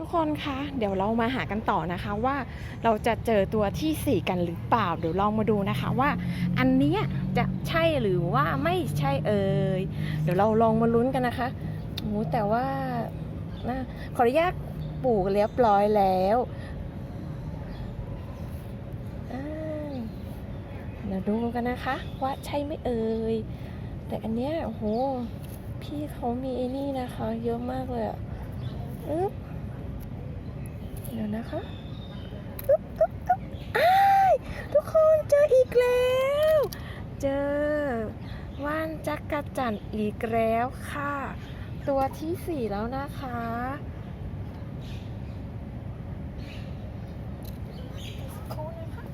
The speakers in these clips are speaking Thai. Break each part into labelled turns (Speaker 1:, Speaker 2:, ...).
Speaker 1: ทุกคนคะเดี๋ยวเรามาหากันต่อนะคะว่าเราจะเจอตัวที่ 4 กันหรือเปล่า เดี๋ยวลองมาดูนะคะว่า อันนี้จะใช่หรือว่าไม่ใช่เอ่ยเดี๋ยวเราลองมาลุ้นกันนะคะโอ้แต่ว่านะขออนุญาตปลูกเรียบร้อยแล้วเดี๋ยวดูกันนะคะ ว่าใช่ไหมเอ่ยแต่อันเนี้ยโอ้โหพี่เขามีไอ้นี่นะคะ เยอะมากเลยอะอึ๊บ เดี๋ยวนะคะอุ๊บอุ๊บอุ๊บอ้ายทุกคนเจออีกแล้ว เจอว่านจักรจันทร์อีกแล้วค่ะ ตัวที่สี่แล้วนะคะโค้งนะคะ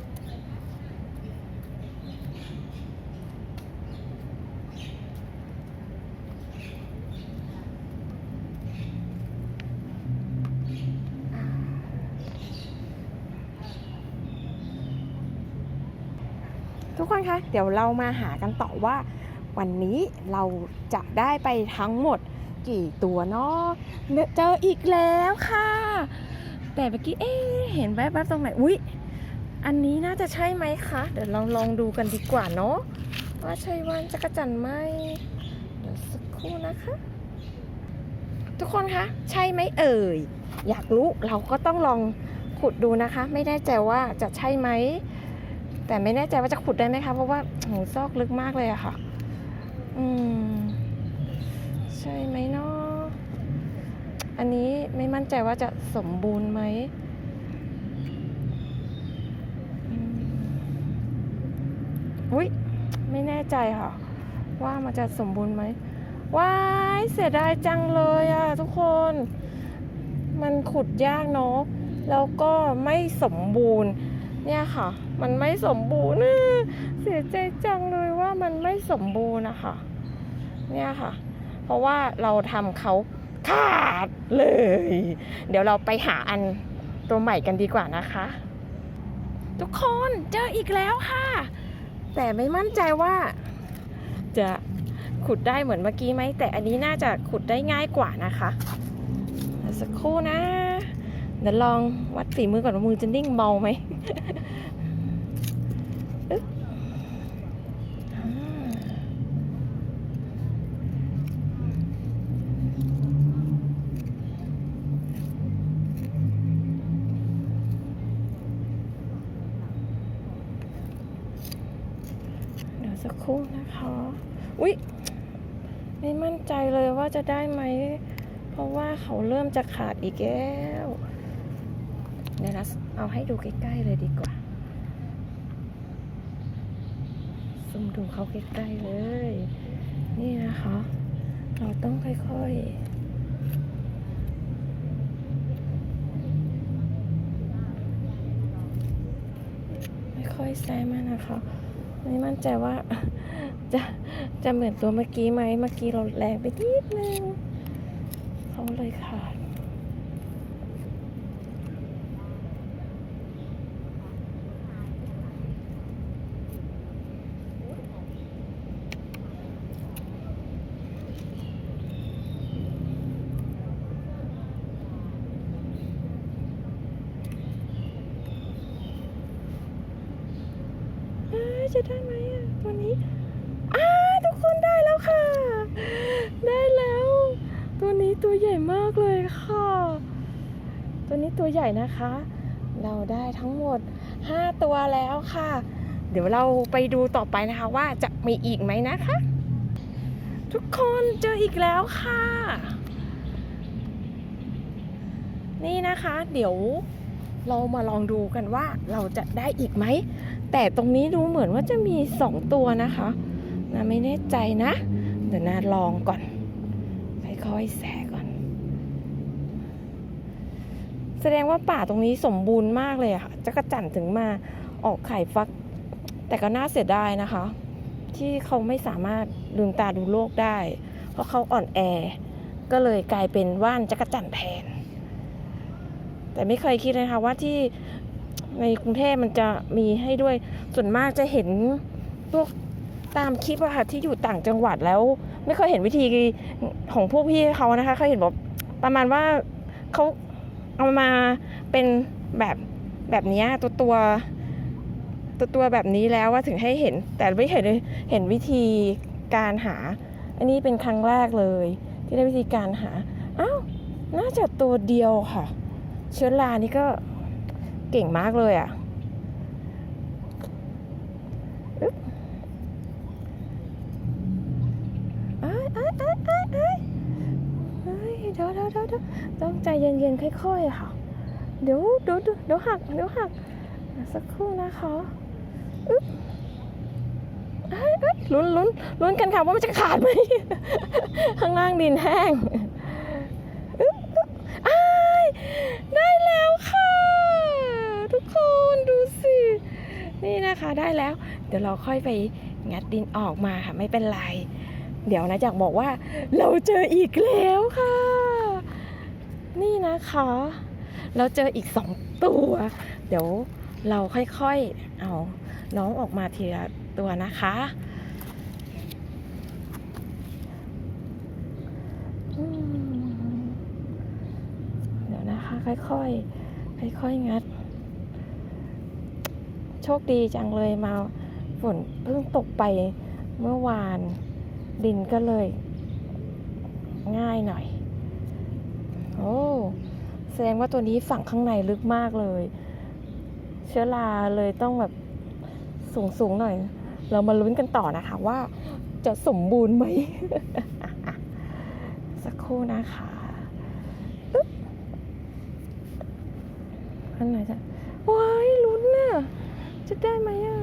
Speaker 1: ทุกคนคะเดี๋ยวเรามาหากันต่อว่า วันนี้เราจะได้ไปทั้งหมดกี่ตัวเนาะเจออีกแล้วค่ะ แต่เมื่อกี้เอ๊เห็นแวบๆตรงไหนอุ๊ยอันนี้น่าจะใช่ไหมคะ เดี๋ยวลองลองดูกันดีกว่าเนาะว่าใช่ว่านจักรจันไหมเดี๋ยวสักครู่นะคะ ทุกคนคะใช่ไหมเอ่ย อยากรู้เราก็ต้องลองขุดดูนะคะ ไม่แน่ใจว่าจะใช่ไหม แต่ไม่แน่ใจว่าจะขุดได้ไหมคะ เพราะว่าโหซอกลึกมากเลยอะค่ะ อืม ใช่ไหมเนาะอันนี้ไม่มั่นใจว่าจะสมบูรณ์ไหมอืมอุ้ยไม่แน่ใจค่ะ ว่ามันจะสมบูรณ์ไหมว้ายเสียดายจังเลยอะทุกคน มันขุดยากเนาะแล้วก็ไม่สมบูรณ์ เนี่ยค่ะ มันไม่สมบูรณ์เออเสียใจจังเลยว่ามันไม่สมบูรณ์นะคะเนี่ยค่ะ เพราะว่าเราทำเขาขาดเลย เดี๋ยวเราไปหาอันตัวใหม่กันดีกว่านะคะ ทุกคนเจออีกแล้วค่ะ แต่ไม่มั่นใจว่า จะขุดได้เหมือนเมื่อกี้ไหมแต่อันนี้น่าจะขุดได้ง่ายกว่านะคะสักครู่นะเดี๋ยวลองวัดฝีมือก่อนว่ามือจะนิ่งเมาไหม อึ๊บอ่าเดี๋ยวสัก ครู่นะคะ อุ๊ย ไม่มั่นใจเลยว่าจะได้ไหม เพราะว่าเขาเริ่มจะขาดอีกแล้วเดี๋ยวนะเอาให้ดูใกล้ๆเลยดีกว่าซูมดูเขาใกล้ๆเลย นี่นะคะ เราต้องค่อยๆค่อยๆแซมนะคะ ไม่มั่นใจว่าจะจะเหมือนตัวเมื่อกี้ไหมเมื่อกี้เราแรงไปนิดนึงเขาเลยขาด เอ้ย จะได้ไหมอะตัวนี้อ้าทุกคนได้แล้วค่ะ ได้แล้ว ตัวนี้ตัวใหญ่มากเลยค่ะ ตัวนี้ตัวใหญ่นะคะ เราได้ทั้งหมด 5 ตัวแล้วค่ะ เดี๋ยวเราไปดูต่อไปนะคะว่าจะมีอีกไหมนะคะ ทุกคนเจออีกแล้วค่ะ นี่นะคะ เดี๋ยวเรามาลองดูกันว่าเราจะได้อีกไหม แต่ตรงนี้ดูเหมือนว่าจะมีสองตัวนะคะนะไม่แน่ใจนะ เดี๋ยวนาลองก่อนค่อยๆแสก่อน แสดงว่าป่าตรงนี้สมบูรณ์มากเลยอะค่ะจักรจั่นถึงมาออกไข่ฟัก แต่ก็น่าเสียดายนะคะ ที่เขาไม่สามารถลืมตาดูโลกได้ เพราะเขาอ่อนแอ ก็เลยกลายเป็นว่านจักรจั่นแทน แต่ไม่เคยคิดเลยนะคะว่าที่ ในกรุงเทพมันจะมีให้ด้วย ส่วนมากจะเห็นพวกตามคลิปอะค่ะที่อยู่ต่างจังหวัดแล้ว ไม่เคยเห็นวิธีของพวกพี่เขานะคะเขาเห็นบอกประมาณว่าเขาเอามาเป็นแบบแบบนี้ตัวตัวตัวตัวแบบนี้แล้วว่าถึงให้เห็น แต่ไม่เห็นเห็นวิธีการหา อันนี้เป็นครั้งแรกเลย ที่ได้วิธีการหาอ้าวน่าจะตัวเดียวค่ะ เชื้อรานี่ก็ เก่งมากเลยอะ่ะอึ๊บเอ้ยเอ้ยเอ้ยเอ้ยเอ้ยเดี๋ยวเดี๋ยวเดี๋ยวเดี๋ยวต้องใจเย็นๆ ค่อยๆค่ะ เดี๋ยวเดี๋ยวเดี๋ยวหัก เดี๋ยวหัก สักครู่นะคะอึ๊บเอ้ยเอ้ยลุ้นลุ้นลุ้นกันค่ะว่ามันจะขาดไหม ข้างล่างดินแห้งอึ๊บอึ๊บอ้ายได้แล้วค่ะ ทุกคนดูสิ นี่นะ คะได้แล้ว เดี๋ยวเราค่อยไปงัดดินออกมาค่ะ ไม่เป็นไร เดี๋ยวนะจากบอกว่า เราเจออีกแล้วค่ะ นี่นะคะ เราเจออีกสองตัว เดี๋ยวเราค่อยๆ เอาน้องออกมาทีละตัวนะคะเดี๋ยวนะคะ ค่อยๆ ค่อยๆ งัด โชคดีจังเลยมาฝนเพิ่งตกไปเมื่อวานดินก็เลย ง่ายหน่อย โอ้แสดงว่าตัวนี้ฝังข้างในลึกมากเลย เชื้อราเลยต้องแบบสูงสูงหน่อย เรามาลุ้นกันต่อนะคะว่าจะสมบูรณ์ไหม สักครู่นะคะอันไหนจะ จะได้ไหมอะ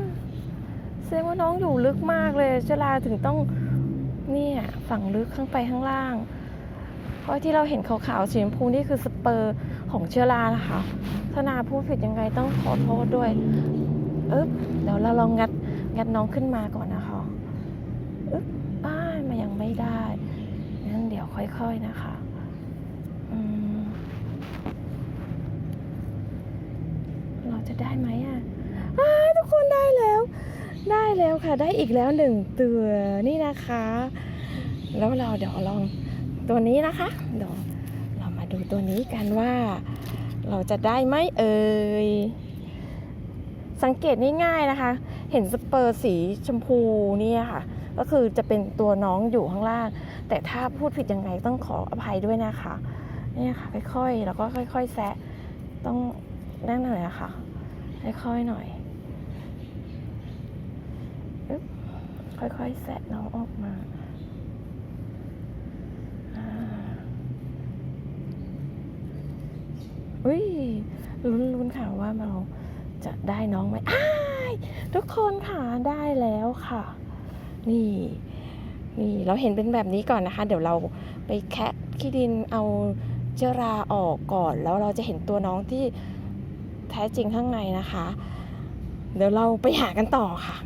Speaker 1: แสดงว่าน้องอยู่ลึกมากเลยเชื้อราถึงต้องเนี่ยฝังลึกข้างไปข้างล่าง เพราะที่เราเห็นขาวๆสีชมพูนี่คือสเปอร์ของเชื้อรานะคะถ้านาพูดผิดยังไงต้องขอโทษด้วยเอ๊บเดี๋ยวเราลองงัดงัดน้องขึ้นมาก่อนนะคะเอ๊บอ้ายมันยังไม่ได้งั้นเดี๋ยวค่อย ๆนะคะเราจะได้ไหมอะ ทุกคนได้แล้ว ได้แล้วค่ะ ได้อีกแล้วหนึ่งตัวนี่นะคะ แล้วเราเดี๋ยวลองตัวนี้นะคะเดี๋ยวเรามาดูตัวนี้กันว่า เราจะได้ไหมเอ่ยสังเกตง่ายๆนะคะ เห็นสเปอร์สีชมพูเนี่ยค่ะ ก็คือจะเป็นตัวน้องอยู่ข้างล่าง แต่ถ้าพูดผิดยังไงต้องขออภัยด้วยนะคะเนี่ยค่ะค่อยๆแล้วก็ค่อย ๆ แซะต้องนั่นหน่อยอะค่ะค่อยๆหน่อย ค่อยๆแซะน้องออกมาอุ้ยลุ้นลุ้นค่ะว่าเราจะได้น้องไหมอ้ทุกคนค่ะได้แล้วค่ะ นี่ นี่เราเห็นเป็นแบบนี้ก่อนนะคะ เดี๋ยวเราไปแคะขี้ดินเอาเชื้อราออกก่อน แล้วเราจะเห็นตัวน้องที่แท้จริงข้างในนะคะ เดี๋ยวเราไปหากันต่อค่ะ